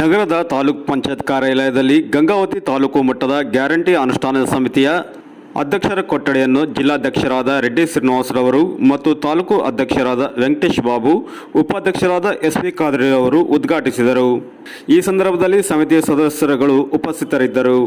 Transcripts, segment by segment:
ನಗರದ ತಾಲೂಕ್ ಪಂಚಾಯತ್ ಕಾರ್ಯಾಲಯದಲ್ಲಿ ಗಂಗಾವತಿ ತಾಲೂಕು ಮಟ್ಟದ ಗ್ಯಾರಂಟಿ ಅನುಷ್ಠಾನ ಸಮಿತಿಯ ಅಧ್ಯಕ್ಷರ ಕೊಠಡಿಯನ್ನು ಜಿಲ್ಲಾಧ್ಯಕ್ಷರಾದ ರೆಡ್ಡಿ ಶ್ರೀನಿವಾಸರವರು ಮತ್ತು ತಾಲೂಕು ಅಧ್ಯಕ್ಷರಾದ ವೆಂಕಟೇಶ್ ಬಾಬು, ಉಪಾಧ್ಯಕ್ಷರಾದ ಎಸ್ ಪಿ ಖಾದ್ರಿ ಅವರು ಉದ್ಘಾಟಿಸಿದರು. ಈ ಸಂದರ್ಭದಲ್ಲಿ ಸಮಿತಿಯ ಸದಸ್ಯರುಗಳು ಉಪಸ್ಥಿತರಿದ್ದರು.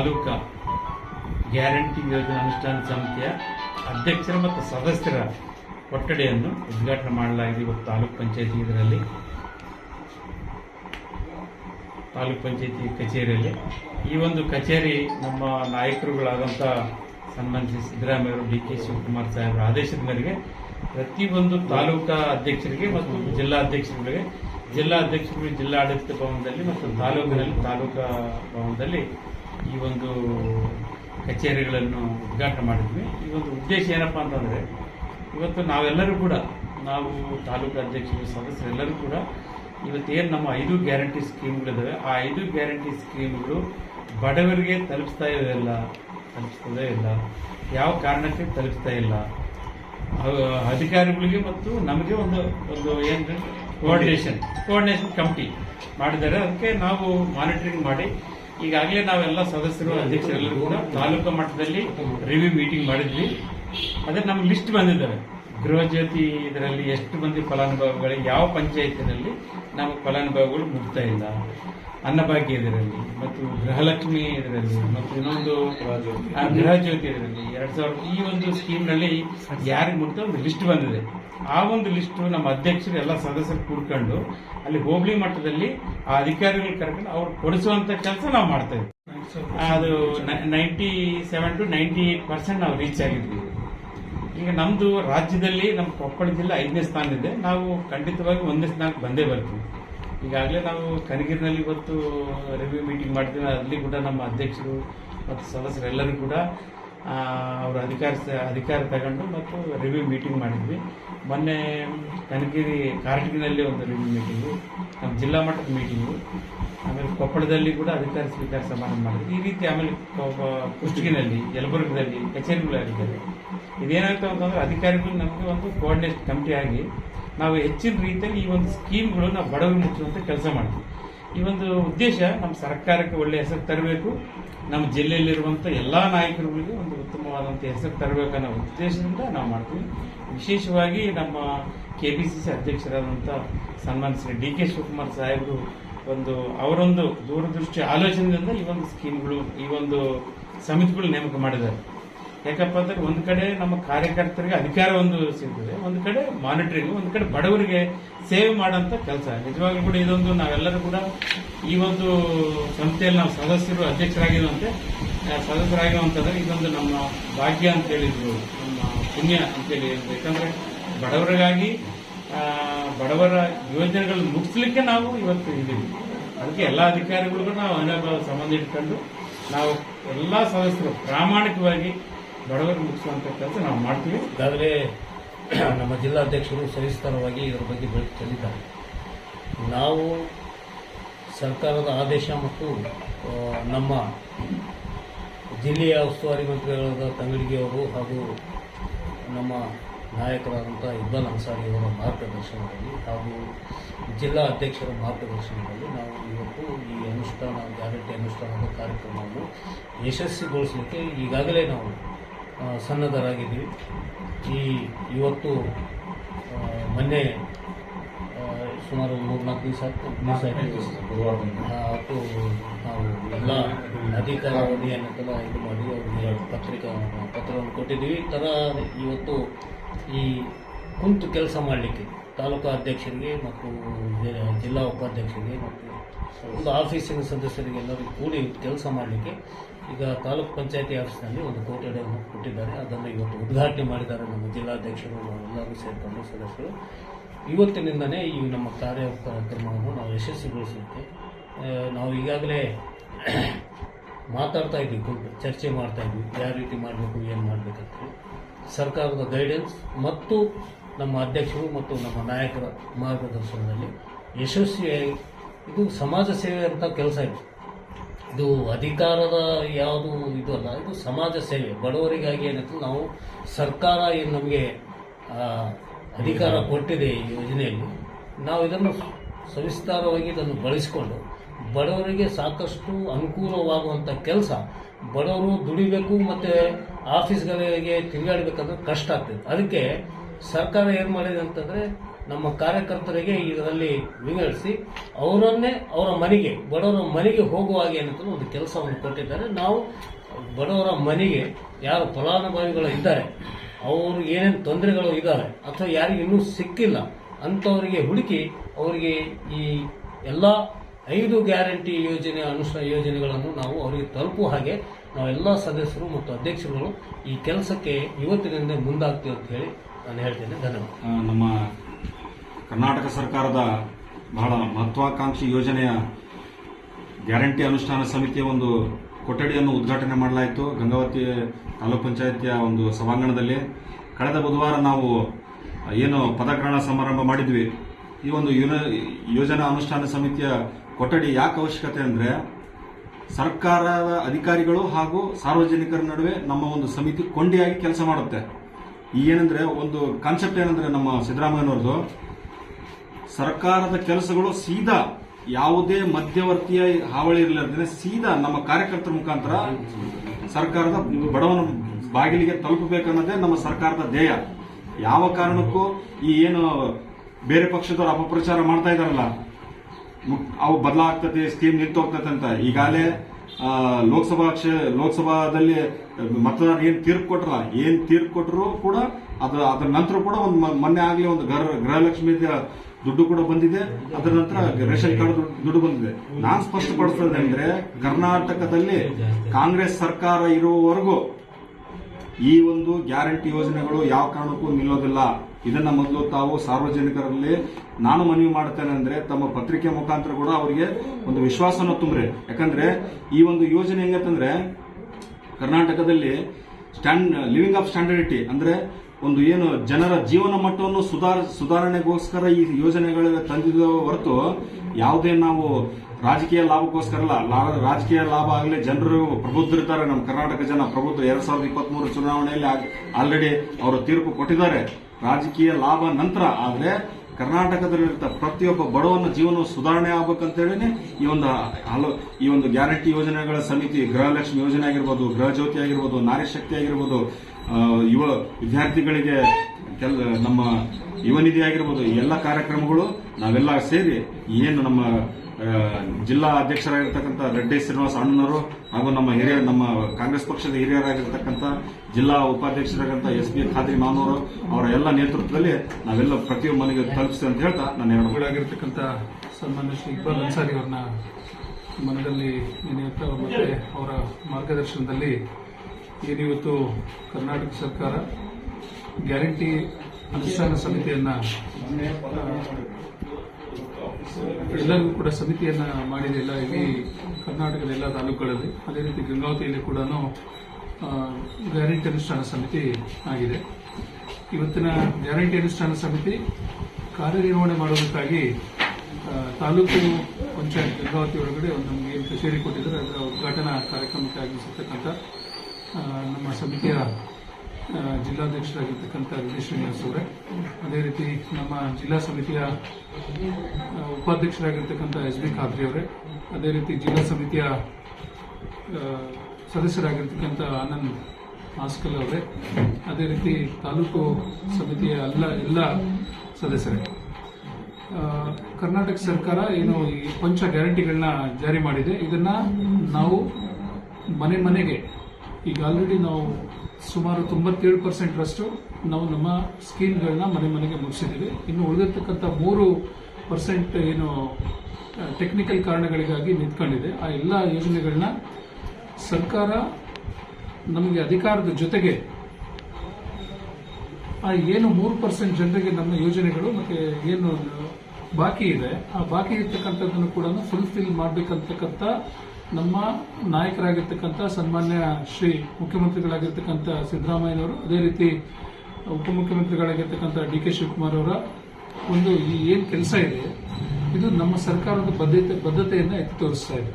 ತಾಲೂಕ ಗ್ಯಾರಂಟಿ ಯೋಜನಾ ಅನುಷ್ಠಾನ ಸಮಿತಿಯ ಅಧ್ಯಕ್ಷರ ಮತ್ತು ಸದಸ್ಯರ ಕೊಠಡಿಯನ್ನು ಉದ್ಘಾಟನೆ ಮಾಡಲಾಗಿದೆ ಇವತ್ತು ತಾಲೂಕ್ ಪಂಚಾಯತಿ ಇದರಲ್ಲಿ. ತಾಲೂಕ್ ಪಂಚಾಯತಿ ಕಚೇರಿಯಲ್ಲಿ. ಈ ಒಂದು ಕಚೇರಿ ನಮ್ಮ ನಾಯಕರುಗಳಾದಂಥ ಸನ್ಮಾನಿಸಿ ಸಿದ್ದರಾಮಯ್ಯವರು ಡಿ ಕೆ ಶಿವಕುಮಾರ್ ಸಾಹೇಬರ ಆದೇಶದ ಮೇರೆಗೆ ಪ್ರತಿಯೊಂದು ತಾಲೂಕಾ ಅಧ್ಯಕ್ಷರಿಗೆ ಮತ್ತು ಜಿಲ್ಲಾ ಅಧ್ಯಕ್ಷರುಗಳಿಗೆ, ಜಿಲ್ಲಾ ಅಧ್ಯಕ್ಷರುಗಳು ಜಿಲ್ಲಾಡಳಿತ ಭವನದಲ್ಲಿ ಮತ್ತು ತಾಲೂಕಿನಲ್ಲಿ ತಾಲೂಕಾ ಭವನದಲ್ಲಿ ಈ ಒಂದು ಕಚೇರಿಗಳನ್ನು ಉದ್ಘಾಟನೆ ಮಾಡಿದ್ವಿ. ಈ ಒಂದು ಉದ್ದೇಶ ಏನಪ್ಪ ಅಂತಂದರೆ ಇವತ್ತು ನಾವೆಲ್ಲರೂ ಕೂಡ ನಾವು ತಾಲೂಕು ಅಧ್ಯಕ್ಷರು ಸದಸ್ಯರೆಲ್ಲರೂ ಕೂಡ ಇವತ್ತೇನು ನಮ್ಮ ಐದು ಗ್ಯಾರಂಟಿ ಸ್ಕೀಮ್ಗಳಿದ್ದಾವೆ ಆ ಐದು ಗ್ಯಾರಂಟಿ ಸ್ಕೀಮ್ಗಳು ಬಡವರಿಗೆ ತಲುಪಿಸ್ತಾ ಇಲ್ಲ ತಲುಪಿಸ್ತದೇ ಇಲ್ಲ. ಯಾವ ಕಾರಣಕ್ಕೆ ತಲುಪಿಸ್ತಾ ಇಲ್ಲ? ಅಧಿಕಾರಿಗಳಿಗೆ ಮತ್ತು ನಮಗೆ ಒಂದು ಒಂದು ಏನು ಕೋಆರ್ಡಿನೇಷನ್ ಕೋಆರ್ಡಿನೇಷನ್ ಕಮಿಟಿ ಮಾಡಿದ್ದಾರೆ. ಅದಕ್ಕೆ ನಾವು ಮಾನಿಟರಿಂಗ್ ಮಾಡಿ ಈಗಾಗಲೇ ನಾವೆಲ್ಲ ಸದಸ್ಯರು ಅಧ್ಯಕ್ಷರೆಲ್ಲರೂ ಕೂಡ ತಾಲೂಕು ಮಟ್ಟದಲ್ಲಿ ರಿವ್ಯೂ ಮೀಟಿಂಗ್ ಮಾಡಿದ್ವಿ. ಅದೇ ನಮ್ಗೆ ಲಿಸ್ಟ್ ಬಂದಿದ್ದಾವೆ. ಗೃಹ ಜ್ಯೋತಿ ಇದರಲ್ಲಿ ಎಷ್ಟು ಮಂದಿ ಫಲಾನುಭವಿಗಳಿಗೆ ಯಾವ ಪಂಚಾಯತಿನಲ್ಲಿ ನಮಗೆ ಫಲಾನುಭವಿಗಳು ಮುಗ್ತಾ ಇಲ್ಲ. ಅನ್ನಭಾಗ್ಯ ಇದರಲ್ಲಿ ಮತ್ತು ಗೃಹಲಕ್ಷ್ಮಿ ಇದರಲ್ಲಿ ಮತ್ತು ಇನ್ನೊಂದು ಆ, ಗೃಹ ಜ್ಯೋತಿ ಇದರಲ್ಲಿ ಎರಡ್ ಸಾವಿರದ ಈ ಒಂದು ಸ್ಕೀಮ್ನಲ್ಲಿ ಯಾರಿಗೆ ಮುಟ್ತಾ ಒಂದು ಲಿಸ್ಟ್ ಬಂದಿದೆ. ಆ ಒಂದು ಲಿಸ್ಟ್ ನಮ್ಮ ಅಧ್ಯಕ್ಷರು ಎಲ್ಲ ಸದಸ್ಯರು ಕೂಡ್ಕೊಂಡು ಅಲ್ಲಿ ಹೋಬಳಿ ಮಟ್ಟದಲ್ಲಿ ಆ ಅಧಿಕಾರಿಗಳು ಕರ್ಕೊಂಡು ಅವ್ರು ಕೊಡಿಸುವಂತ ಕೆಲಸ ನಾವು ಮಾಡ್ತಾ ಇದ್ವಿ. ಅದು ninety seven to ninety eight percent ನಾವು ರೀಚ್ ಆಗಿದ್ವಿ. ಈಗ ನಮ್ಮದು ರಾಜ್ಯದಲ್ಲಿ, ನಮ್ಮ ಕೊಪ್ಪಳ ಜಿಲ್ಲೆ ಐದನೇ ಸ್ಥಾನ ಇದೆ. ನಾವು ಖಂಡಿತವಾಗಿ ಒಂದನೇ ಸ್ಥಾನಕ್ಕೆ ಬಂದೇ ಬರ್ತೀವಿ. ಈಗಾಗಲೇ ನಾವು ಕನಗಿರಿನಲ್ಲಿ ಇವತ್ತು ರಿವ್ಯೂ ಮೀಟಿಂಗ್ ಮಾಡ್ತೀವಿ. ಅಲ್ಲಿ ಕೂಡ ನಮ್ಮ ಅಧ್ಯಕ್ಷರು ಮತ್ತು ಸದಸ್ಯರೆಲ್ಲರೂ ಕೂಡ ಅವರ ಅಧಿಕಾರ ಅಧಿಕಾರ ತಗೊಂಡು ಮತ್ತು ರಿವ್ಯೂ ಮೀಟಿಂಗ್ ಮಾಡಿದ್ವಿ. ಮೊನ್ನೆ ಕನಗಿರಿ, ಕಾರ್ಟಿಗಿನಲ್ಲಿ ಒಂದು ರಿವ್ಯೂ ಮೀಟಿಂಗು ನಮ್ಮ ಜಿಲ್ಲಾ ಮಟ್ಟದ ಮೀಟಿಂಗು ಆಮೇಲೆ ಕೊಪ್ಪಳದಲ್ಲಿ ಕೂಡ ಅಧಿಕಾರ ಸ್ವೀಕಾರ ಸಮಾರಂಭ ಮಾಡಿದ್ರು. ಈ ರೀತಿ ಆಮೇಲೆ ಕುಷ್ಟಗಿನಲ್ಲಿ, ಯಲಬುರ್ಗದಲ್ಲಿ ಕಚೇರಿಗಳಾಗಿದ್ದಾರೆ ಇದೇನಾಯ್ತು ಅಂತಂದ್ರೆ ಅಧಿಕಾರಿಗಳು ನಮಗೆ ಒಂದು ಕೋಆರ್ಡಿನೇಟ್ ಕಮಿಟಿ ಆಗಿ ನಾವು ಹೆಚ್ಚಿನ ರೀತಿಯಲ್ಲಿ ಈ ಒಂದು ಸ್ಕೀಮ್ಗಳು ನಾವು ಬಡವರಿಗೆ ಕೆಲಸ ಮಾಡ್ತೀವಿ. ಈ ಒಂದು ಉದ್ದೇಶ ನಮ್ಮ ಸರ್ಕಾರಕ್ಕೆ ಒಳ್ಳೆ ಹೆಸರು ತರಬೇಕು. ನಮ್ಮ ಜಿಲ್ಲೆಯಲ್ಲಿರುವಂಥ ಎಲ್ಲ ನಾಯಕರುಗಳಿಗೆ ಒಂದು ಉತ್ತಮವಾದಂಥ ಹೆಸರು ತರಬೇಕು ಅನ್ನೋ ಉದ್ದೇಶದಿಂದ ನಾವು ಮಾಡ್ತೀವಿ. ವಿಶೇಷವಾಗಿ ನಮ್ಮ ಕೆ ಪಿ ಸಿ ಸಿ ಅಧ್ಯಕ್ಷರಾದಂಥ ಸನ್ಮಾನ ಶ್ರೀ ಡಿ ಕೆ ಶಿವಕುಮಾರ್ ಸಾಹೇಬರು ಒಂದು ಅವರೊಂದು ದೂರದೃಷ್ಟಿ ಆಲೋಚನೆಯಿಂದ ಈ ಒಂದು ಸ್ಕೀಮ್ಗಳು ಈ ಒಂದು ಸಮಿತಿಗಳು ನೇಮಕ ಮಾಡಿದ್ದಾರೆ ಯಾಕಪ್ಪ ಅಂದ್ರೆ ಒಂದು ಕಡೆ ನಮ್ಮ ಕಾರ್ಯಕರ್ತರಿಗೆ ಅಧಿಕಾರ ಒಂದು ಸಿಗ್ತದೆ ಒಂದು ಕಡೆ ಮಾನಿಟರಿಂಗ್ ಒಂದು ಕಡೆ ಬಡವರಿಗೆ ಸೇವೆ ಮಾಡೋಂಥ ಕೆಲಸ ನಿಜವಾಗ್ಲೂ ಕೂಡ ಇದೊಂದು ನಾವೆಲ್ಲರೂ ಕೂಡ ಈ ಒಂದು ಸಂಸ್ಥೆಯಲ್ಲಿ ನಾವು ಸದಸ್ಯರು ಅಧ್ಯಕ್ಷರಾಗಿರುವಂತೆ ಆ, ಸದಸ್ಯರಾಗಿರುವಂತಂದ್ರೆ ಇದೊಂದು ನಮ್ಮ ಭಾಗ್ಯ ಅಂತ ಹೇಳಿದ್ರು ನಮ್ಮ ಪುಣ್ಯ ಅಂತೇಳಿ. ಯಾಕಂದ್ರೆ ಬಡವರಿಗಾಗಿ ಬಡವರ ಯೋಜನೆಗಳನ್ನು ಮುಗಿಸ್ಲಿಕ್ಕೆ ನಾವು ಇವತ್ತು ಇದ್ದೀವಿ ಅದಕ್ಕೆ ಎಲ್ಲ ಅಧಿಕಾರಿಗಳಿಗೂ ನಾವು ಅನುಭವ ಸಂಬಂಧ ಇಟ್ಕೊಂಡು ನಾವು ಎಲ್ಲ ಸದಸ್ಯರು ಪ್ರಾಮಾಣಿಕವಾಗಿ ಬಡವರು ಮುಗಿಸುವಂತ ಕೆಲಸ ನಾವು ಮಾಡ್ತೀವಿ. ಈಗಾಗಲೇ ನಮ್ಮ ಜಿಲ್ಲಾಧ್ಯಕ್ಷರು ಸವಿಸ್ತಾರವಾಗಿ ಇದರ ಬಗ್ಗೆ ಬೆಳಕು ಚೆಲ್ಲಿದ್ದಾರೆ. ನಾವು ಸರ್ಕಾರದ ಆದೇಶ ಮತ್ತು ನಮ್ಮ ಜಿಲ್ಲೆಯ ಉಸ್ತುವಾರಿ ಮಂತ್ರಿಗಳಾದ ತಂಗಡಿಗೆ ಅವರು ಹಾಗೂ ನಮ್ಮ ನಾಯಕರಾದಂಥ ಇಬ್ಬಲ್ ಅನ್ಸಾರಿ ಅವರ ಮಾರ್ಗದರ್ಶನದಲ್ಲಿ ಹಾಗೂ ಜಿಲ್ಲಾ ಅಧ್ಯಕ್ಷರ ಮಾರ್ಗದರ್ಶನದಲ್ಲಿ ನಾವು ಇವತ್ತು ಈ ಅನುಷ್ಠಾನ ಗ್ಯಾರಂಟಿ ಅನುಷ್ಠಾನದ ಕಾರ್ಯಕ್ರಮವನ್ನು ಯಶಸ್ವಿಗೊಳಿಸಲಿಕ್ಕೆ ಈಗಾಗಲೇ ನಾವು ಸನ್ನದ್ಧರಾಗಿದ್ದೀವಿ. ಈ ಇವತ್ತು ಮೊನ್ನೆ ಸುಮಾರು ಮೂರ್ನಾಲ್ಕು ದಿವಸ ದಿವಸ ಆಯಿತು. ನಾವು ಎಲ್ಲ ಅಧಿಕಾರಾವಧಿಯನ್ನೆಲ್ಲ ಇದು ಮಾಡಿ ಅವರಿಗೆ ಪತ್ರಿಕಾ ಪತ್ರವನ್ನು ಕೊಟ್ಟಿದ್ದೀವಿ. ಈ ಥರ ಇವತ್ತು ಈ ಕುಂತು ಕೆಲಸ ಮಾಡಲಿಕ್ಕೆ ತಾಲೂಕು ಅಧ್ಯಕ್ಷರಿಗೆ ಮತ್ತು ಜಿಲ್ಲಾ ಉಪಾಧ್ಯಕ್ಷರಿಗೆ ಮತ್ತು ಒಂದು ಆಫೀಸಿನ ಸದಸ್ಯರಿಗೆ ಎಲ್ಲರಿಗೂ ಕೂಡಿ ಕೆಲಸ ಮಾಡಲಿಕ್ಕೆ ಈಗ ತಾಲೂಕು ಪಂಚಾಯತಿ ಆಫೀಸ್ನಲ್ಲಿ ಒಂದು ಕೊಠಡಿಯನ್ನು ಕೊಟ್ಟಿದ್ದಾರೆ. ಅದನ್ನು ಇವತ್ತು ಉದ್ಘಾಟನೆ ಮಾಡಿದ್ದಾರೆ ನಮ್ಮ ಜಿಲ್ಲಾಧ್ಯಕ್ಷರು ಎಲ್ಲರೂ ಸೇರಿಕೊಂಡು ಸದಸ್ಯರು. ಇವತ್ತಿನಿಂದನೇ ಈ ನಮ್ಮ ಕಾರ್ಯಕ್ರಮವನ್ನು ನಾವು ಯಶಸ್ವಿಗೊಳಿಸುತ್ತೆ. ನಾವು ಈಗಾಗಲೇ ಮಾತಾಡ್ತಾ ಇದ್ವಿ ಚರ್ಚೆ ಮಾಡ್ತಾ ಇದ್ವಿ ಯಾವ ರೀತಿ ಮಾಡಬೇಕು, ಏನು ಮಾಡಬೇಕಂತ ಸರ್ಕಾರದ ಗೈಡೆನ್ಸ್ ಮತ್ತು ನಮ್ಮ ಅಧ್ಯಕ್ಷರು ಮತ್ತು ನಮ್ಮ ನಾಯಕರ ಮಾರ್ಗದರ್ಶನದಲ್ಲಿ ಯಶಸ್ವಿಯಾಗಿ ಇದು ಸಮಾಜ ಸೇವೆ ಅಂತ ಕೆಲಸ ಇದೆ. ಇದು ಅಧಿಕಾರದ ಯಾವುದು ಇದು ಅಲ್ಲ, ಇದು ಸಮಾಜ ಸೇವೆ. ಬಡವರಿಗಾಗಿ ಏನಿತ್ತು ನಾವು ಸರ್ಕಾರ ಏನು ನಮಗೆ ಅಧಿಕಾರ ಕೊಟ್ಟಿದೆ ಈ ಯೋಜನೆಯಲ್ಲಿ. ನಾವು ಇದನ್ನು ಸವಿಸ್ತಾರವಾಗಿ ಇದನ್ನು ಬಳಸಿಕೊಂಡು ಬಡವರಿಗೆ ಸಾಕಷ್ಟು ಅನುಕೂಲವಾಗುವಂಥ ಕೆಲಸ ಬಡವರು ದುಡಿಬೇಕು ಮತ್ತು ಆಫೀಸ್ಗಳಿಗೆ ತಿರುಗಾಡಬೇಕಂದ್ರೆ ಕಷ್ಟ ಆಗ್ತದೆ ಅದಕ್ಕೆ ಸರ್ಕಾರ ಏನು ಮಾಡಿದೆ ಅಂತಂದರೆ ನಮ್ಮ ಕಾರ್ಯಕರ್ತರಿಗೆ ಇದರಲ್ಲಿ ವಿಂಗಡಿಸಿ ಅವರನ್ನೇ ಅವರ ಮನೆಗೆ, ಬಡವರ ಮನೆಗೆ ಹೋಗುವ ಹಾಗೆ ಏನಂತ ಒಂದು ಕೆಲಸವನ್ನು ಕೊಟ್ಟಿದ್ದಾರೆ. ನಾವು ಬಡವರ ಮನೆಗೆ ಯಾರು ಫಲಾನುಭವಿಗಳು ಇದ್ದಾರೆ, ಅವರು ಏನೇನು ತೊಂದರೆಗಳು ಇದ್ದಾರೆ ಅಥವಾ ಯಾರಿಗೂ ಇನ್ನೂ ಸಿಕ್ಕಿಲ್ಲ ಅಂಥವರಿಗೆ ಹುಡುಕಿ ಅವರಿಗೆ ಈ ಎಲ್ಲ ಐದು ಗ್ಯಾರಂಟಿ ಯೋಜನೆ ಅನುಷ್ಠಾನ ಯೋಜನೆಗಳನ್ನು ನಾವು ಅವರಿಗೆ ತಲುಪುವ ಹಾಗೆ ನಾವೆಲ್ಲ ಸದಸ್ಯರು ಮತ್ತು ಅಧ್ಯಕ್ಷರುಗಳು ಈ ಕೆಲಸಕ್ಕೆ ಇವತ್ತಿನಿಂದ ಮುಂದಾಗ್ತೀವಿ ಅಂತ ಹೇಳಿ ನಾನು ಹೇಳ್ತೇನೆ. ಧನ್ಯವಾದ. ನಮ್ಮ ಕರ್ನಾಟಕ ಸರ್ಕಾರದ ಬಹಳ ಮಹತ್ವಾಕಾಂಕ್ಷಿ ಯೋಜನೆಯ ಗ್ಯಾರಂಟಿ ಅನುಷ್ಠಾನ ಸಮಿತಿಯ ಒಂದು ಕೊಠಡಿಯನ್ನು ಉದ್ಘಾಟನೆ ಮಾಡಲಾಯಿತು. ಗಂಗಾವತಿ ತಾಲೂಕು ಪಂಚಾಯತಿಯ ಒಂದು ಸಭಾಂಗಣದಲ್ಲಿ ಕಳೆದ ಬುಧವಾರ ನಾವು ಏನು ಪದಗ್ರಹಣ ಸಮಾರಂಭ ಮಾಡಿದ್ವಿ. ಈ ಒಂದು ಯೋಜನಾ ಅನುಷ್ಠಾನ ಸಮಿತಿಯ ಕೊಠಡಿ ಯಾಕೆ ಅವಶ್ಯಕತೆ ಅಂದರೆ ಸರ್ಕಾರದ ಅಧಿಕಾರಿಗಳು ಹಾಗೂ ಸಾರ್ವಜನಿಕರ ನಡುವೆ ನಮ್ಮ ಒಂದು ಸಮಿತಿ ಕೊಂಡಿಯಾಗಿ ಕೆಲಸ ಮಾಡುತ್ತೆ. ಈ ಏನಂದ್ರೆ ಒಂದು ಕಾನ್ಸೆಪ್ಟ್ ಏನಂದ್ರೆ ನಮ್ಮ ಸಿದ್ದರಾಮಯ್ಯನವ್ರದ್ದು, ಸರ್ಕಾರದ ಕೆಲಸಗಳು ಸೀದಾ ಯಾವುದೇ ಮಧ್ಯವರ್ತಿಯ ಹಾವಳಿ ಇರಲಾರ್ದೇ ಸೀದಾ ನಮ್ಮ ಕಾರ್ಯಕರ್ತರ ಮುಖಾಂತರ ಸರ್ಕಾರದ ಬಡವನ ಬಾಗಿಲಿಗೆ ತಲುಪಬೇಕನ್ನೋದೇ ನಮ್ಮ ಸರ್ಕಾರದ ಧ್ಯೇಯ. ಯಾವ ಕಾರಣಕ್ಕೂ ಈ ಏನು ಬೇರೆ ಪಕ್ಷದವರು ಅಪಪ್ರಚಾರ ಮಾಡ್ತಾ ಇದಾರಲ್ಲ ಮು- ಅವು ಬದಲಾಗ್ತದೆ ಸ್ಕೀಮ್ ನಿಂತು ಅಂತ ಈಗಾಗಲೇ ಲೋಕಸಭಾ ಕ್ಷೇ- ಲೋಕಸಭಾದಲ್ಲಿ ಮತದಾರ ಏನು ತೀರ್ಪು ಕೊಟ್ರ ಏನ್ ತೀರ್ಪು ಕೊಟ್ಟರು ಕೂಡ ಅದ ಅದರ ನಂತರ ಕೂಡ ಒಂದು ಮೊನ್ನೆ ಆಗಲಿ ಒಂದು ಗೃಹ ಗೃಹಲಕ್ಷ್ಮಿ ದುಡ್ಡು ಕೂಡ ಬಂದಿದೆ. ಅದರ ನಂತರ ರೇಷನ್ ಕಾರ್ಡ್ ದುಡ್ಡು ಬಂದಿದೆ. ನಾನ್ ಸ್ಪಷ್ಟಪಡಿಸೋದಂದ್ರೆ ಕರ್ನಾಟಕದಲ್ಲಿ ಕಾಂಗ್ರೆಸ್ ಸರ್ಕಾರ ಇರುವವರೆಗೂ ಈ ಒಂದು ಗ್ಯಾರಂಟಿ ಯೋಜನೆಗಳು ಯಾವ ಕಾರಣಕ್ಕೂ ನಿಲ್ಲೋದಿಲ್ಲ. ಇದನ್ನ ಮೊದಲು ತಾವು ಸಾರ್ವಜನಿಕರಲ್ಲಿ ನಾನು ಮನವಿ ಮಾಡ್ತೇನೆ ಅಂದ್ರೆ ತಮ್ಮ ಪತ್ರಿಕೆ ಮುಖಾಂತರ ಕೂಡ ಅವರಿಗೆ ಒಂದು ವಿಶ್ವಾಸನ ತುಂಬ್ರಿ. ಯಾಕಂದ್ರೆ ಈ ಒಂದು ಯೋಜನೆ ಹೆಂಗತ್ತಂದ್ರೆ ಕರ್ನಾಟಕದಲ್ಲಿ ಸ್ಟ್ಯಾಂಡ್, ಲಿವಿಂಗ್ ಆಫ್ ಸ್ಟ್ಯಾಂಡರ್ಡಿಟಿ ಅಂದ್ರೆ ಒಂದು ಏನು ಜನರ ಜೀವನ ಮಟ್ಟವನ್ನು ಸುಧಾರ, ಸುಧಾರಣೆಗೋಸ್ಕರ ಈ ಯೋಜನೆಗಳ ತಂದಿದ ಹೊರತು ಯಾವುದೇ ನಾವು ರಾಜಕೀಯ ಲಾಭಕ್ಕೋಸ್ಕರ ಅಲ್ಲ ರಾಜಕೀಯ ಲಾಭ ಆಗಲಿ ಜನರು ಪ್ರಬುದ್ಧರಿದ್ದಾರೆ ನಮ್ಮ ಕರ್ನಾಟಕ ಜನ ಪ್ರಬುದ್ಧ. ಎರಡ್ ಸಾವಿರದ ಇಪ್ಪತ್ತ್ ಚುನಾವಣೆಯಲ್ಲಿ ಆಲ್ರೆಡಿ ಅವರು ತೀರ್ಪು ಕೊಟ್ಟಿದ್ದಾರೆ. ರಾಜಕೀಯ ಲಾಭ ನಂತರ, ಆದರೆ ಕರ್ನಾಟಕದಲ್ಲಿರ್ತ ಪ್ರತಿಯೊಬ್ಬ ಬಡವನ ಜೀವನ ಸುಧಾರಣೆ ಆಗ್ಬೇಕಂತೇಳಿನೇ ಈ ಒಂದು ಹಲವು ಈ ಒಂದು ಗ್ಯಾರಂಟಿ ಯೋಜನೆಗಳ ಸಮಿತಿ, ಗೃಹಲಕ್ಷ್ಮಿ ಯೋಜನೆ ಆಗಿರ್ಬೋದು ಗೃಹ ಜ್ಯೋತಿ ಆಗಿರ್ಬೋದು, ನಾರಿ ಶಕ್ತಿ ಆಗಿರ್ಬೋದು ಯುವ ವಿದ್ಯಾರ್ಥಿಗಳಿಗೆ ಕೆಲ, ನಮ್ಮ ಯುವ ನಿಧಿ ಆಗಿರ್ಬೋದು ಎಲ್ಲ ಕಾರ್ಯಕ್ರಮಗಳು ನಾವೆಲ್ಲ ಸೇರಿ ಏನು ನಮ್ಮ ಜಿಲ್ಲಾ ಅಧ್ಯಕ್ಷರಾಗಿರ್ತಕ್ಕಂಥ ರೆಡ್ಡಿ ಶ್ರೀನಿವಾಸ ಅಣ್ಣನವರು ಹಾಗೂ ನಮ್ಮ ಹಿರಿಯ, ನಮ್ಮ ಕಾಂಗ್ರೆಸ್ ಪಕ್ಷದ ಹಿರಿಯರಾಗಿರ್ತಕ್ಕಂಥ ಜಿಲ್ಲಾ ಉಪಾಧ್ಯಕ್ಷರಾಗಿರ್ತಕ್ಕಂಥ ಎಸ್ ಬಿ ಖಾದ್ರಿ ಮಾನವರು ಅವರ ಎಲ್ಲ ನೇತೃತ್ವದಲ್ಲಿ ನಾವೆಲ್ಲ ಪ್ರತಿಯೊಬ್ಬ ಮನೆಗೆ ತಲುಪಿಸಿ ಅಂತ ಹೇಳ್ತಾ ನಾನು ಹೇಳಬಹುದು ಗಳಾಗಿರ್ತಕ್ಕಂಥ ಸನ್ಮಾನ್ಯ ಶ್ರೀ ಇಕ್ಬಾಲ್ ಅನ್ಸಾರಿ ಅವ್ರನ್ನ ಮನದಲ್ಲಿ ನೆನೆಯುತ್ತಾ ಮತ್ತೆ ಅವರ ಮಾರ್ಗದರ್ಶನದಲ್ಲಿ ಏನಿವತ್ತು ಕರ್ನಾಟಕ ಸರ್ಕಾರ ಗ್ಯಾರಂಟಿ ಅನುಷ್ಠಾನ ಸಮಿತಿಯನ್ನ ಎಲ್ಲರಿಗೂ ಕೂಡ ಸಮಿತಿಯನ್ನ ಮಾಡಿದೆ ಎಲ್ಲ ಇಲ್ಲಿ ಕರ್ನಾಟಕದ ಎಲ್ಲ ತಾಲೂಕುಗಳಲ್ಲಿ, ಅದೇ ರೀತಿ ಗಂಗಾವತಿಯಲ್ಲಿ ಕೂಡ ಗ್ಯಾರಂಟಿ ಅನುಷ್ಠಾನ ಸಮಿತಿ ಆಗಿದೆ. ಇವತ್ತಿನ ಗ್ಯಾರಂಟಿ ಅನುಷ್ಠಾನ ಸಮಿತಿ ಕಾರ್ಯನಿರ್ವಹಣೆ ಮಾಡುವುದಕ್ಕಾಗಿ ತಾಲೂಕು ಪಂಚಾಯತ್ ಗಂಗಾವತಿ ಒಳಗಡೆ ಒಂದು ನಮಗೆ ಕಚೇರಿ ಕೊಟ್ಟಿದ್ದಾರೆ, ಅದರ ಉದ್ಘಾಟನಾ ಕಾರ್ಯಕ್ರಮಕ್ಕೆ ಆಗಮಿಸಿರ್ತಕ್ಕಂಥ ನಮ್ಮ ಸಮಿತಿಯ ಜಿಲ್ಲಾಧ್ಯಕ್ಷರಾಗಿರ್ತಕ್ಕಂಥ ವಿಜಯ ಶ್ರೀನಿವಾಸ್ ಅವರೇ ಅದೇ ರೀತಿ ನಮ್ಮ ಜಿಲ್ಲಾ ಸಮಿತಿಯ ಉಪಾಧ್ಯಕ್ಷರಾಗಿರ್ತಕ್ಕಂಥ ಎಸ್ ಬಿ ಖಾದ್ರಿ ಅವರೇ. ಅದೇ ರೀತಿ ಜಿಲ್ಲಾ ಸಮಿತಿಯ ಸದಸ್ಯರಾಗಿರ್ತಕ್ಕಂಥ ಆನಂದ್ ಆಸ್ಕಲ್ ಅವರೇ. ಅದೇ ರೀತಿ ತಾಲೂಕು ಸಮಿತಿಯ ಎಲ್ಲ ಎಲ್ಲ ಸದಸ್ಯರೇ. ಕರ್ನಾಟಕ ಸರ್ಕಾರ ಏನು ಈ ಪಂಚ ಗ್ಯಾರಂಟಿಗಳನ್ನ ಜಾರಿ ಮಾಡಿದೆ. ಇದನ್ನ ನಾವು ಮನೆ ಮನೆಗೆ ಈಗ ಆಲ್ರೆಡಿ ನಾವು ಸುಮಾರು ತೊಂಬತ್ತೇಳು ಪರ್ಸೆಂಟ್ ರಷ್ಟು ನಾವು ನಮ್ಮ ಸ್ಕೀಮ್ಗಳನ್ನ ಮನೆ ಮನೆಗೆ ಮುಗಿಸಿದ್ದೀವಿ. ಇನ್ನು ಉಳಿದಿರ್ತಕ್ಕಂಥ ಮೂರು ಪರ್ಸೆಂಟ್ ಏನು ಟೆಕ್ನಿಕಲ್ ಕಾರಣಗಳಿಗಾಗಿ ನಿಂತ್ಕೊಂಡಿದೆ. ಆ ಎಲ್ಲ ಯೋಜನೆಗಳನ್ನ ಸರ್ಕಾರ ನಮಗೆ ಅಧಿಕಾರದ ಜೊತೆಗೆ ಆ ಏನು ಮೂರು ಪರ್ಸೆಂಟ್ ಜನರಿಗೆ ನಮ್ಮ ಯೋಜನೆಗಳು ಮತ್ತೆ ಏನು ಬಾಕಿ ಇದೆ, ಆ ಬಾಕಿ ಇರ್ತಕ್ಕಂಥದ್ದನ್ನು ಕೂಡ ಫುಲ್ಫಿಲ್ ಮಾಡಬೇಕಂತಕ್ಕಂಥ ನಮ್ಮ ನಾಯಕರಾಗಿರ್ತಕ್ಕಂಥ ಸನ್ಮಾನ್ಯ ಶ್ರೀ ಮುಖ್ಯಮಂತ್ರಿಗಳಾಗಿರ್ತಕ್ಕಂಥ ಸಿದ್ದರಾಮಯ್ಯನವರು, ಅದೇ ರೀತಿ ಉಪಮುಖ್ಯಮಂತ್ರಿಗಳಾಗಿರ್ತಕ್ಕಂಥ ಡಿ ಕೆ ಶಿವಕುಮಾರ್ ಅವರ ಒಂದು ಈ ಏನು ಕೆಲಸ ಇದೆ, ಇದು ನಮ್ಮ ಸರ್ಕಾರದ ಬದ್ಧತೆ, ಬದ್ಧತೆಯನ್ನು ಎತ್ತಿ ತೋರಿಸ್ತಾ ಇದೆ.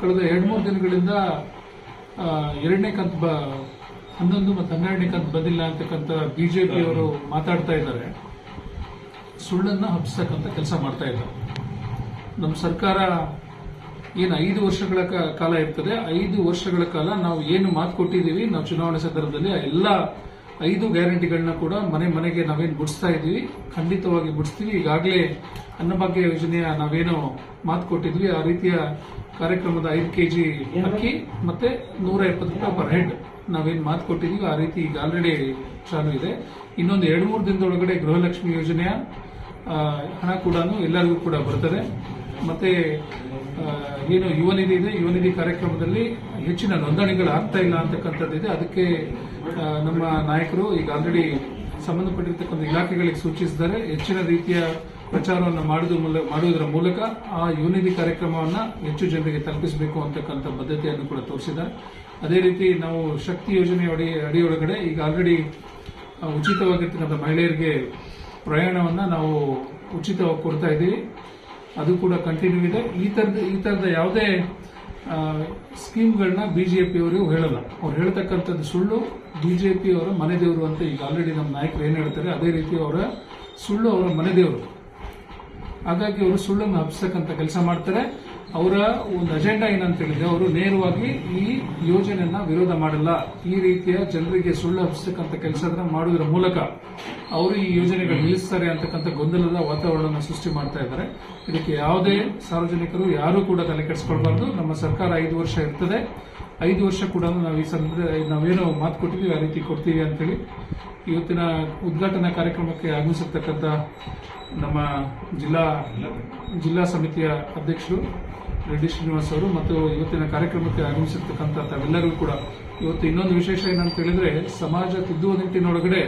ಕಳೆದ ಎರಡು ಮೂರು ದಿನಗಳಿಂದ ಎರಡನೇ ಕಂತು ಬ, ಹನ್ನೊಂದು ಮತ್ತು ಹನ್ನೆರಡನೇ ಕಂತು ಬಂದಿಲ್ಲ ಅಂತಕ್ಕಂಥ ಬಿಜೆಪಿ ಅವರು ಮಾತಾಡ್ತಾ ಇದ್ದಾರೆ. ಸುಳ್ಳನ್ನು ಹಬ್ಬಿಸ್ತಕ್ಕಂಥ ಕೆಲಸ ಮಾಡ್ತಾ ಇದ್ದಾರೆ. ನಮ್ಮ ಸರ್ಕಾರ ಏನು ಐದು ವರ್ಷಗಳ ಕಾಲ ಇರ್ತದೆ. ಐದು ವರ್ಷಗಳ ಕಾಲ ನಾವು ಏನು ಮಾತು ಕೊಟ್ಟಿದ್ದೀವಿ, ನಾವು ಚುನಾವಣೆ ಸಂದರ್ಭದಲ್ಲಿ ಎಲ್ಲ ಐದು ಗ್ಯಾರಂಟಿಗಳನ್ನ ಕೂಡ ಮನೆ ಮನೆಗೆ ನಾವೇನು ಬಿಡಿಸ್ತಾ ಇದ್ದೀವಿ. ಖಂಡಿತವಾಗಿ ಬಿಡಿಸ್ತೀವಿ. ಈಗಾಗಲೇ ಅನ್ನಭಾಗ್ಯ ಯೋಜನೆಯ ನಾವೇನು ಮಾತು ಕೊಟ್ಟಿದ್ವಿ. ಆ ರೀತಿಯ ಕಾರ್ಯಕ್ರಮದ ಐದು ಕೆ ಜಿ ಅಕ್ಕಿ ಮತ್ತೆ ನೂರ ಎಪ್ಪತ್ತು ರೂಪಾಯಿ ಪರ್ ಹೆಡ್ ನಾವೇನು ಮಾತು ಕೊಟ್ಟಿದ್ದೀವಿ. ಆ ರೀತಿ ಈಗ ಆಲ್ರೆಡಿ ಚಾಲು ಇದೆ. ಇನ್ನೊಂದು ಎರಡು ಮೂರು ದಿನದೊಳಗಡೆ ಗೃಹಲಕ್ಷ್ಮಿ ಯೋಜನೆಯ ಹಣ ಕೂಡ ಎಲ್ಲರಿಗೂ ಕೂಡ ಬರ್ತದೆ. ಮತ್ತೆ ಏನು ಯುವ ನಿಧಿ ಇದೆ ಯುವ ನಿಧಿ ಕಾರ್ಯಕ್ರಮದಲ್ಲಿ ಹೆಚ್ಚಿನ ನೋಂದಣಿಗಳು ಆಗ್ತಾ ಇಲ್ಲ ಅಂತಕ್ಕಂಥದ್ದಿದೆ ಅದಕ್ಕೆ ನಮ್ಮ ನಾಯಕರು ಈಗ ಆಲ್ರೆಡಿ ಸಂಬಂಧಪಟ್ಟಿರ್ತಕ್ಕಂಥ ಇಲಾಖೆಗಳಿಗೆ ಸೂಚಿಸಿದ್ದಾರೆ. ಹೆಚ್ಚಿನ ರೀತಿಯ ಪ್ರಚಾರವನ್ನು ಮಾಡುವುದರ ಮೂಲಕ ಆ ಯುವನಿಧಿ ಕಾರ್ಯಕ್ರಮವನ್ನು ಹೆಚ್ಚು ಜನರಿಗೆ ತಲುಪಿಸಬೇಕು ಅಂತಕ್ಕಂಥ ಬದ್ಧತೆಯನ್ನು ಕೂಡ ತೋರಿಸಿದ್ದಾರೆ. ಅದೇ ರೀತಿ ನಾವು ಶಕ್ತಿ ಯೋಜನೆ ಅಡಿ, ಅಡಿಯೊಳಗಡೆ ಈಗ ಆಲ್ರೆಡಿ ಉಚಿತವಾಗಿರ್ತಕ್ಕಂಥ ಮಹಿಳೆಯರಿಗೆ ಪ್ರಯಾಣವನ್ನು ನಾವು ಉಚಿತವಾಗಿ ಕೊಡ್ತಾ ಇದ್ದೀವಿ. ಅದು ಕೂಡ ಕಂಟಿನ್ಯೂ ಇದೆ. ಈ ಥರದ ಈ ಥರದ ಯಾವುದೇ ಸ್ಕೀಮ್ಗಳನ್ನ ಸ್ಕೀಮ್ಗಳನ್ನ ಬಿಜೆಪಿ ಅವರು ಹೇಳಲ್ಲ. ಅವ್ರು ಹೇಳ್ತಕ್ಕಂಥದ್ದು ಸುಳ್ಳು. ಬಿಜೆಪಿ ಅವರ ಮನೆ ದೇವರು ಅಂತ ಈಗ ಆಲ್ರೆಡಿ ನಮ್ಮ ನಾಯಕರು ಏನು ಹೇಳ್ತಾರೆ, ಅದೇ ರೀತಿ ಅವರ ಸುಳ್ಳು ಅವರ ಮನೆ ದೇವರು. ಹಾಗಾಗಿ ಅವರು ಸುಳ್ಳನ್ನು ಹಬ್ಬಿಸ್ತಕ್ಕಂಥ ಕೆಲಸ ಮಾಡ್ತಾರೆ. ಅವರ ಒಂದು ಅಜೆಂಡಾ ಏನಂತ ಹೇಳಿದ್ರೆ ಅವರು ನೇರವಾಗಿ ಈ ಯೋಜನೆಯನ್ನ ವಿರೋಧ ಮಾಡಲ್ಲ. ಈ ರೀತಿಯ ಜನರಿಗೆ ಸುಳ್ಳು ಹಬ್ಬಿಸ್ತಕ್ಕಂಥ ಕೆಲಸನ ಮಾಡುವುದರ ಮೂಲಕ ಅವರು ಈ ಯೋಜನೆಗಳು ನಿಲ್ಲಿಸ್ತಾರೆ ಅಂತಕ್ಕಂಥ ಗೊಂದಲದ ವಾತಾವರಣವನ್ನು ಸೃಷ್ಟಿ ಮಾಡ್ತಾ ಇದ್ದಾರೆ. ಇದಕ್ಕೆ ಯಾವುದೇ ಸಾರ್ವಜನಿಕರು ಯಾರೂ ಕೂಡ ತಲೆ ಕೆಡಿಸ್ಕೊಳ್ಬಾರ್ದು. ನಮ್ಮ ಸರ್ಕಾರ ಐದು ವರ್ಷ ಇರ್ತದೆ. ಐದು ವರ್ಷ ಕೂಡ ನಾವು ಈ ಸಂದರ್ಭ ನಾವೇನು ಮಾತು ಕೊಟ್ಟಿದ್ದೀವಿ, ಆ ರೀತಿ ಕೊಡ್ತೀವಿ ಅಂತೇಳಿ. ಇವತ್ತಿನ ಉದ್ಘಾಟನಾ ಕಾರ್ಯಕ್ರಮಕ್ಕೆ ಆಗಮಿಸಿರ್ತಕ್ಕಂಥ ನಮ್ಮ ಜಿಲ್ಲಾ ಜಿಲ್ಲಾ ಸಮಿತಿಯ ಅಧ್ಯಕ್ಷರು ರೆಡ್ಡಿ ಶ್ರೀನಿವಾಸ್ ಅವರು ಮತ್ತು ಇವತ್ತಿನ ಕಾರ್ಯಕ್ರಮಕ್ಕೆ ಆಗಮಿಸಿರ್ತಕ್ಕಂಥ ತಾವೆಲ್ಲರೂ ಕೂಡ. ಇವತ್ತು ಇನ್ನೊಂದು ವಿಶೇಷ ಏನಂತ ಹೇಳಿದ್ರೆ, ಸಮಾಜ ತಿದ್ದುವ ನಿಟ್ಟಿನೊಳಗಡೆ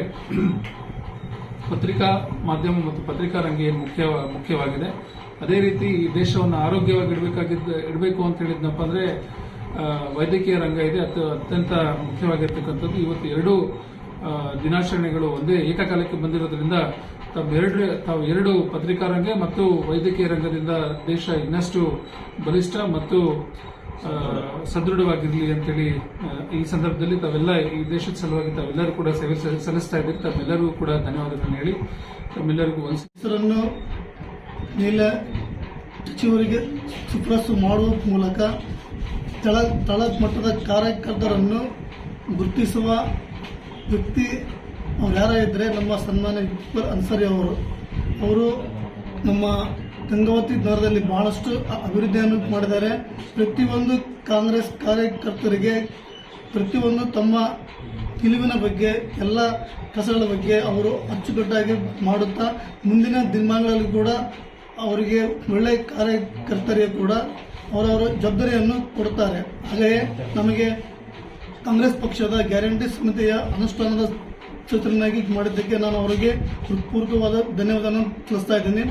ಪತ್ರಿಕಾ ಮಾಧ್ಯಮ ಮತ್ತು ಪತ್ರಿಕಾ ರಂಗ ಮುಖ್ಯ ಮುಖ್ಯವಾಗಿದೆ. ಅದೇ ರೀತಿ ಈ ದೇಶವನ್ನು ಆರೋಗ್ಯವಾಗಿ ಇಡಬೇಕಾಗಿದ್ದ ಇಡಬೇಕು ಅಂತ ಹೇಳಿದ್ನಪ್ಪ ಅಂದ್ರೆ ವೈದ್ಯಕೀಯ ರಂಗ ಇದೆ. ಅದು ಅತ್ಯಂತ ಮುಖ್ಯವಾಗಿರ್ತಕ್ಕಂಥದ್ದು ಇವತ್ತು ಎರಡು ದಿನಾಚರಣೆಗಳು ಒಂದೇ ಏಕಕಾಲಕ್ಕೆ ಬಂದಿರೋದ್ರಿಂದ ತಾವೆರಡು ತಾವು ಎರಡು ಪತ್ರಿಕಾ ರಂಗ ಮತ್ತು ವೈದ್ಯಕೀಯ ರಂಗದಿಂದ ದೇಶ ಇನ್ನಷ್ಟು ಬಲಿಷ್ಠ ಮತ್ತು ಸದೃಢವಾಗಿರಲಿ ಅಂತೇಳಿ ಈ ಸಂದರ್ಭದಲ್ಲಿ ತಾವೆಲ್ಲ ಈ ದೇಶದ ಸಲುವಾಗಿ ತಾವೆಲ್ಲರೂ ಕೂಡ ಸೇವೆ ಸಲ್- ಸಲ್ಲಿಸ್ತಾ ಇದ್ದೀರಿ. ತಮ್ಮೆಲ್ಲರಿಗೂ ಕೂಡ ಧನ್ಯವಾದಗಳನ್ನು ಹೇಳಿ ತಮ್ಮೆಲ್ಲರಿಗೂ ಒಂದು ಹೆಸರನ್ನು ಸಚಿವರಿಗೆ ಶಿಫಾರಸು ಮಾಡುವ ಮೂಲಕ ತಳ ತಳ ಮಟ್ಟದ ಕಾರ್ಯಕರ್ತರನ್ನು ಗುರುತಿಸುವ ವ್ಯಕ್ತಿ ಅವ್ರು ಯಾರ ಇದ್ದರೆ ನಮ್ಮ ಸನ್ಮಾನ ಅನ್ಸರಿ ಅವರು. ಅವರು ನಮ್ಮ ಗಂಗಾವತಿ ನಗರದಲ್ಲಿ ಬಹಳಷ್ಟು ಅಭಿವೃದ್ಧಿಯನ್ನು ಮಾಡಿದ್ದಾರೆ. ಪ್ರತಿಯೊಂದು ಕಾಂಗ್ರೆಸ್ ಕಾರ್ಯಕರ್ತರಿಗೆ, ಪ್ರತಿಯೊಂದು ತಮ್ಮ ತಿಳಿವಿನ ಬಗ್ಗೆ, ಎಲ್ಲ ಕೆಲಸಗಳ ಬಗ್ಗೆ ಅವರು ಅಚ್ಚುಕಟ್ಟಾಗಿ ಮಾಡುತ್ತಾ, ಮುಂದಿನ ದಿನಮಾನಗಳಲ್ಲಿ ಕೂಡ ಅವರಿಗೆ ಒಳ್ಳೆಯ ಕಾರ್ಯಕರ್ತರಿಗೆ ಕೂಡ ಅವರವರ ಜವಾಬ್ದಾರಿಯನ್ನು ಕೊಡುತ್ತಾರೆ. ಹಾಗೆಯೇ ನಮಗೆ ಕಾಂಗ್ರೆಸ್ ಪಕ್ಷದ ಗ್ಯಾರಂಟಿ ಸಮಿತಿಯ ಅನುಷ್ಠಾನದ ಚಿತ್ರನಾಗಿ ಮಾಡಿದ್ದಕ್ಕೆ ನಾನು ಅವರಿಗೆ ಹೃತ್ಪೂರ್ವಕವಾದ ಧನ್ಯವಾದವನ್ನು ತಿಳಿಸ್ತಾ ಇದ್ದೀನಿ.